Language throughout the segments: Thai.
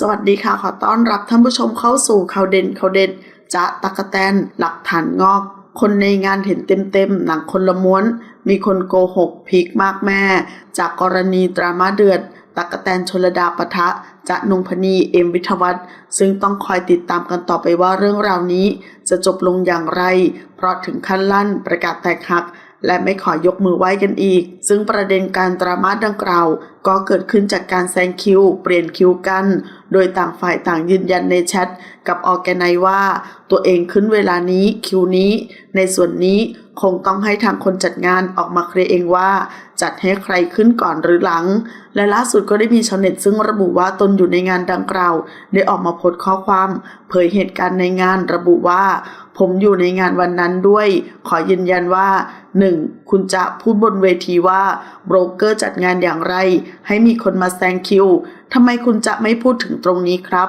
สวัสดีค่ะ ขอต้อนรับท่านผู้ชมเข้าสู่ข่าวเด่นข่าวเด็ดจะตะกะแตน หลักฐานงอก คนในงานเห็นเต็มๆ หนังคนละม้วน มีคนโกหกพีคมากแม่ จากกรณีดราม่าเดือดตะกะแตนชลดาปะทะจะนุงพนีเอ็มวิทวัฒน์ซึ่งต้องคอยติดตามกันต่อไปว่าเรื่องราวนี้ จะจบลงอย่างไร เพราะถึงขั้นลั่นประกาศแตกหัก และไม่ขอยกมือไหว้กันอีก ซึ่งประเด็นการดราม่าดังกล่าวก็เกิดขึ้นจากการแซงคิว เปลี่ยนคิวกัน โดยต่างฝ่ายต่างยืนยันในแชทกับออแกไนว่า ตัวเองขึ้นเวลานี้คิวนี้ ในส่วนนี้คงต้องให้ทางคนจัดงานออกมาเคลียร์เองว่า จัดให้ใครขึ้นก่อนหรือหลัง และล่าสุดก็ได้มีชาวเน็ตซึ่งระบุว่าตนอยู่ในงานดังกล่าว ได้ออกมาโพสต์ข้อความ เผยเหตุการณ์ในงานระบุว่า ผมอยู่ในงานวันนั้นด้วย ขอยืนยันว่า 1. คุณจะพูดบนเวทีว่าโบรกเกอร์จัดงานอย่างไร ให้มีคนมาแซงคิว ทำไมคุณจะไม่พูดถึงตรงนี้ครับ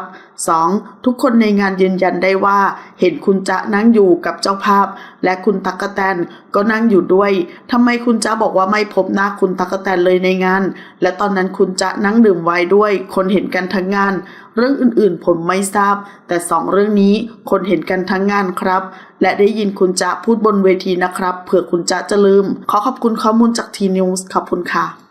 2. ทุกคนในงานยืนยันได้ว่า เห็นคุณจะนั่งอยู่กับเจ้าภาพ และคุณตักกะแตนก็นั่งอยู่ด้วยทำไมคุณจะบอกว่าไม่พบหน้าคุณตักกะแตนเลยในงาน และตอนนั้นคุณจะนั่งดื่มไวน์ด้วย คนเห็นกันทั้งงาน เรื่องอื่นๆผมไม่ทราบ แต่สองเรื่องนี้คนเห็นกันทั้งงานครับ และได้ยินคุณจะพูดบนเวทีนะครับ เผื่อคุณจะจะลืม ขอขอบคุณข้อมูลจากทีนิวส์ขอบคุณค่ะ